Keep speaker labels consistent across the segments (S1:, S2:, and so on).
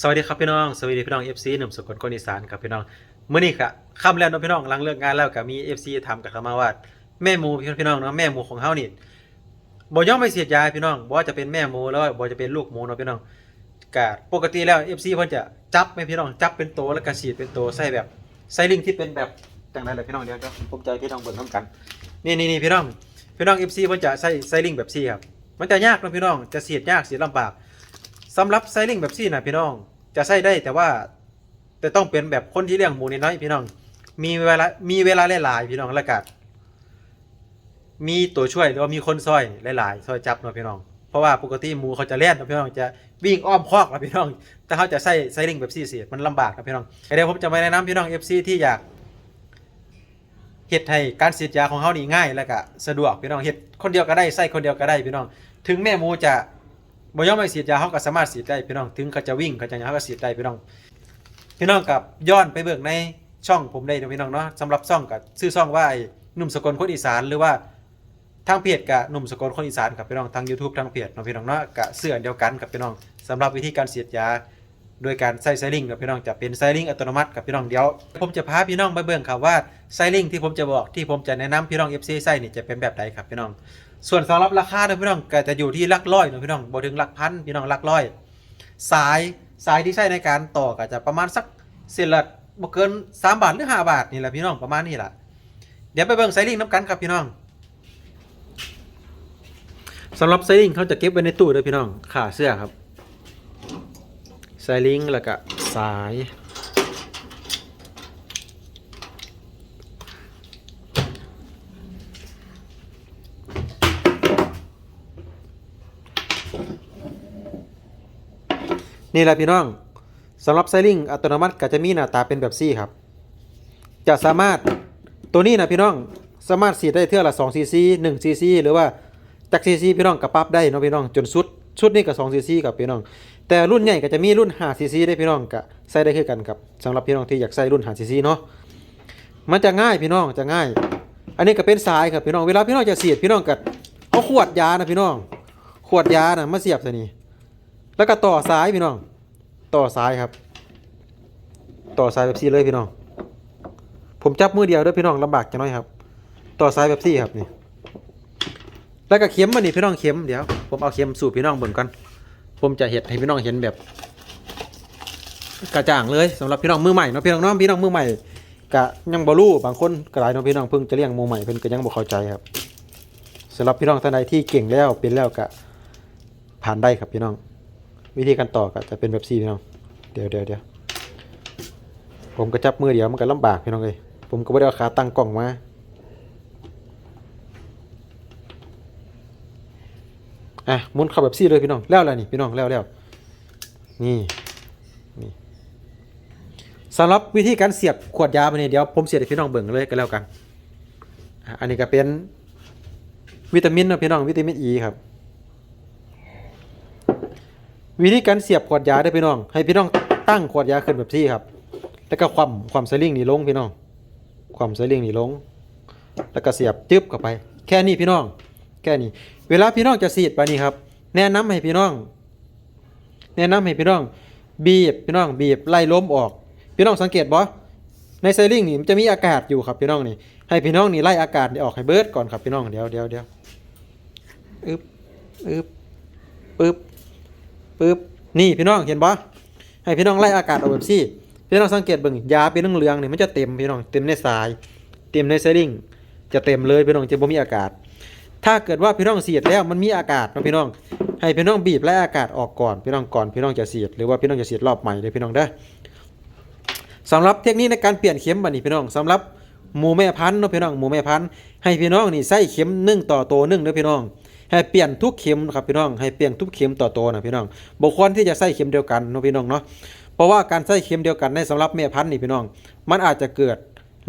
S1: สวัสดีครับพี่น้องสวัสดีพี่น้อง FC หนุ่มสกลคนอีสานครับพี่น้องเมื้อนี้ค่ะค่ำแล้วเนาะพี่น้องหลังเลิกงานแล้วก็มี FC ถามกับเขามาว่าแม่หมูพี่น้องเนาะแม่หมูของเฮานี่บ่ย่อมไปเสียดยาพี่น้องบ่ว่าจะเป็นแม่หมูแล้วบ่จะเป็นลูกหมูเนาะพี่น้องก็ปกติแล้ว FC เพิ่นจะจับแม่พี่น้องจับเป็นโตแล้วก็ฉีดเป็นโตใส่แบบใส่ลิงที่เป็นแบบจังได๋ล่ะพี่น้องเดี๋ยวเดี๋ยผมจะให้พี่น้องเบิ่งนํกันนี่นี่นี่พี่น้องพี่น้อง FC เพิ่นจะใส่ใส่ลิงแบบซี่ครับมันจะยากเนาะพี่น้องจะเสียดยากเสียดลำบาก สำหรับไซลิงแบบซี่นะพี่น้อง จะใส่ได้แต่ว่าแต่ต้องเป็นแบบคนที่เลี้ยงหมูน้อยพี่น้อง มีเวลามีเวลาหลายๆพี่น้องแล้วก็มีตัวช่วยหรือว่ามีคนซอยหลายๆซอยจับเนาะพี่น้องเพราะว่าปกติหมูเขาจะเล่นนะพี่น้องจะวิ่งอ้อมคอกนะพี่น้อง แต่เขาจะใส่ไซลิงแบบซี่เสียมันลำบากนะพี่น้องเดี๋ยวผมจะมาแนะนำพี่น้อง FC ที่อยากเฮ็ดให้การฉีดยาของเขานี่ง่ายแล้วก็สะดวกพี่น้องเฮ็ดคนเดียวก็ได้ใส่คนเดียวก็ได้พี่น้อง ถึงแม่หมูจะ บ่ยอมไปฉีดยาเขาก็สามารถฉีดได้พี่น้อง ถึงเขาจะวิ่งเขาจะหยังเขาก็ฉีดได้พี่น้อง พี่น้องกับย้อนไปเบิกในช่องผมได้นะพี่น้องเนาะสำหรับช่องกับชื่อช่องว่าไอ้หนุ่มสกลคนอีสานหรือว่าทางเพจกับหนุ่มสกลคนอีสานกับพี่น้องทาง YouTube ทางเพจเนาะพี่น้องเนาะกับเสื้อเดียวกันกับพี่น้องสำหรับวิธีการเสียดยา โดยการใส่ไซลิงกับพี่น้องจะเป็นไซลิงอัตโนมัติกับพี่น้องเดี๋ยว ผมจะพาพี่น้องไปเบิ่งครับว่าไซลิงที่ผมจะบอกที่ผมจะแนะนำพี่น้อง FC ใส่นี่จะเป็นแบบใดครับพี่น้อง ส่วนสำหรับราคาเนะพี่น้องก็จะอยู่ที่ลักร้อยนะพี่น้องบ่ถึงลักพันพี่น้องลักร้อยสายสายที่ใช้ในการต่อก็จะประมาณสักเส้นละบ่เกิน 3 บาทหรือ 5 บาทนี่แหละพี่น้องประมาณนี้แหละเดี๋ยวไปเบิ่งไซลิงน้ำกันครับพี่น้องสำหรับไซลิงเขาจะเก็บไว้ในตู้เด้อพี่น้องขาเสื้อครับ ไซลิงแล้วก็สายนี่แหละพี่น้องสำหรับไซลิงอัตโนมัติก็จะมีหน้าตาเป็นแบบซี่ครับ จะสามารถตัวนี้นะพี่น้องสามารถสีดได้เท่าละ2ซีซี1ซีซีหรือว่าจากซีซีพี่น้องก็ปรับได้เนาะพี่น้องจนสุด ชุดนี้ก็2ซีซีกับพี่น้อง แต่รุ่นใหญ่ก็จะมีรุ่น5ซีซีได้พี่น้องก็ใส่ได้คือกันครับสำหรับพี่น้องที่อยากใส่รุ่น5ซีซีเนาะมันจะง่ายพี่น้องจะง่าย อันนี้ก็เป็นสายครับพี่น้องเวลาพี่น้องจะเสียดพี่น้องก็เอาขวดยานะพี่น้อง ขวดยานะมาเสียบใส่นี่แล้วก็ต่อสายพี่น้อง ต่อสายครับ ต่อสายแบบซี่เลยพี่น้อง ผมจับมือเดียวเด้วยพี่น้องลำบากจะน้อยครับ ต่อสายแบบซี่ครับนี่ แล้วก็เข็มมานี่พี่น้องเข็มเดี๋ยวผมเอาเข็มสู่พี่น้องเบิ่งก่อนผมจะเห็ดให้พี่น้องเห็นแบบกระจ่างเลยสำหรับพี่น้องมือใหม่เนาะพี่น้องเน้องพี่น้องมือใหม่กะยังบ่รู้บางคนกลายเนาะพี่น้องเพิ่งจะเลี้ยงหมูใหม่เพิ่นก็ยังบ่เข้าใจครับสำหรับพี่น้องท่านใดที่เก่งแล้วเป็นแล้วก็ผ่านได้ครับพี่น้อง วิธีการต่อก็จะเป็นแบบซี่พี่น้องเดี๋ยวเดี๋ยวเดี๋ยวผมก็จับมือเดียวมันก็ลำบากพี่น้องเลยผมก็ไม่ได้เอาขาตั้งกล้องมา อะมุนเข้าแบบซี่เลยพี่น้องแล้วแล้วนี่พี่น้องแล้วแล้วนี่นี่สำหรับวิธีการเสียบขวดยาไปเนี่ยเดี๋ยวผมเสียบให้พี่น้องเบิ่งเลยก็แล้วกันอันนี้ก็เป็นวิตามินนะพี่น้องวิตามินอีครับ วิธีการเสียบขวดยาได้พี่น้อง ให้พี่น้องตั้งขวดยาขึ้นแบบที่ครับ แล้วก็ความความสลิงนี่ลงพี่น้อง ความสลิงนี่ลง แล้วก็เสียบจึ๊บเข้าไป แค่นี้พี่น้อง แค่นี้เวลาพี่น้องจะสีดไปนี่ครับแนะนำให้พี่น้อง แนะนำให้พี่น้อง บีบพี่น้องบีบไล่ล้มออก พี่น้องสังเกตบ่ในไซลิงนี่มันจะมีอากาศอยู่ครับพี่น้องนี่ให้พี่น้องนี่ไล่อากาศนี่ออกให้เบิดก่อนครับพี่น้องเดี๋ยวเดี๋ยวเดี๋ยวอึบอึบปึ๊บปึ๊บนี่พี่น้องเห็นปะให้พี่น้องไล่อากาศออกแบบซี่พี่น้องสังเกตเบิ่งยาเป็นเรื่องๆนี่มันจะเต็มพี่น้องเต็มในสาย เต็มในไซริงจะเต็มเลยพี่น้องจะบ่มีอากาศ ถ้าเกิดว่าพี่น้องเสียดแล้วมันมีอากาศนะพี่น้อง ให้พี่น้องบีบไล่อากาศออกก่อนพี่น้องก่อนพี่น้องจะเสียดหรือว่าพี่น้องจะเสียดรอบใหม่เลยพี่น้องเด้อสำหรับเทคนิคในการเปลี่ยนเข็มบัดนี้พี่น้องสำหรับหมูแม่พันธุ์เนาะพี่น้องหมูแม่พันธุ์ให้พี่น้องนี่ใส่เข็มนึ่งต่อโตวนึ่งเด้อพี่น้องให้เปลี่ยนทุกเข็มครับพี่น้องให้เปลี่ยนทุกเข็มต่อตัวนะพี่น้องบุคคลที่จะใส่เข็มเดียวกันเนาะพี่น้องเนาะเพราะว่าการใส่เข็มเดียวกันในสำหรับแม่พันธุ์นี่พี่น้อง มันอาจจะเกิด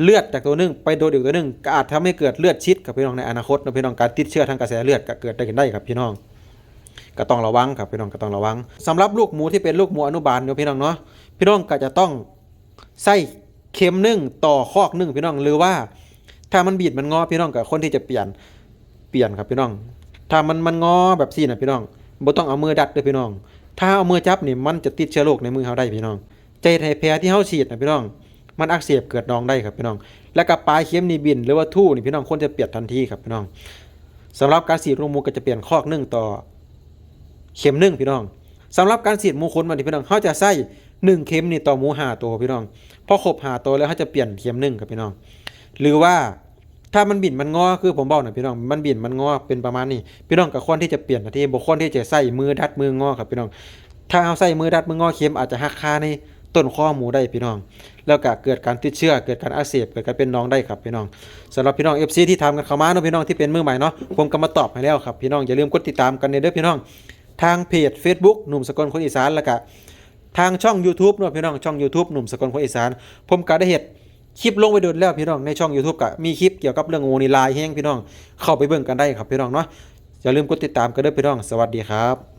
S1: เลือดจากตัวหนึงไปโดนอีกตัวหนึงก็อาจทำให้เกิดเลือดชิดกับพี่น้องในอนาคตเนาะพี่น้องการติดเชื้อทางกระแสเลือดก็เกิดได้ขึ้นได้ครับพี่น้องก็ต้องระวังครับพี่น้องก็ต้องระวังสำหรับลูกหมูที่เป็นลูกหมูอนุบาลเนาะพี่น้องเนาะพี่น้องก็จะต้องใส่เข็มหนึ่งต่อคอกหนึ่งพี่น้องหรือว่า ถ้ามันบีดมันงอพี่น้องกับคนที่จะเปลี่ยนเปลี่ยนครับพี่น้อง ถ้ามันมันงอแบบซี่นะพี่น้องบ่ต้องเอามือดัดเลยพี่น้อง ถ้าเอามือจับนี่มันจะติดเชื้อโรคในมือเฮาได้พี่น้องใจไทยแพ้ที่เฮาฉีดนะพี่น้อง มันอักเสบเกิดน้องได้ครับพี่น้อง แล้วก็ปลายเข็มนี่บิน หรือว่าทู่นี่พี่น้องควรจะเปลี่ยนทันทีครับพี่น้องสำหรับการฉีดลูกมูก็จะเปลี่ยนคอกหนึ่งต่อ เข็มหนึ่งพี่น้องสำหรับการฉีดมูขนมันนี่พี่น้องเขาจะใส่หนึ่งเข็มนี่ต่อหมูหาตัวพี่น้องพอครบหาตัวแล้วเขาจะเปลี่ยนเข็มหนึ่งครับพี่น้อง หรือว่าถ้ามันบินมันงอคือผมบอกนะพี่น้องมันบินมันงอเป็นประมาณนี้พี่น้องกับคนที่จะเปลี่ยนนทีบุคคลที่จะใส่มือดัดมืองอครับพี่น้องถ้าเอาใส่มือดัดมืองอเข็มอาจจะหักคาใน ต้นข้อหมูได้พี่น้อง แล้วก็เกิดการติดเชื้อเกิดการอักเสบเกิดการเป็นน้องได้ครับพี่น้องสำหรับพี่น้อง FC ที่ทำกันเข้ามาเนาะพี่น้องที่เป็นมือใหม่เนาะผมก็มาตอบให้แล้วครับพี่น้องอย่าลืมกดติดตามกันเด้อพี่น้อง ทางเพจ Facebook หนุ่มสกลคนอีสานแล้วก็ทางช่อง YouTube เนาะพี่น้องช่อง YouTube หนุ่มสกลคนอีสาน ผมก็ได้เฮ็ดคลิปลงไปโดนแล้วพี่น้องในช่อง YouTube ก็มีคลิปเกี่ยวกับเรื่องงูนี่ลายแห้งพี่น้องเข้าไปเบิ่งกันได้ครับพี่น้องเนาะอย่าลืมกดติดตามกันเด้อพี่น้องสวัสดีครับ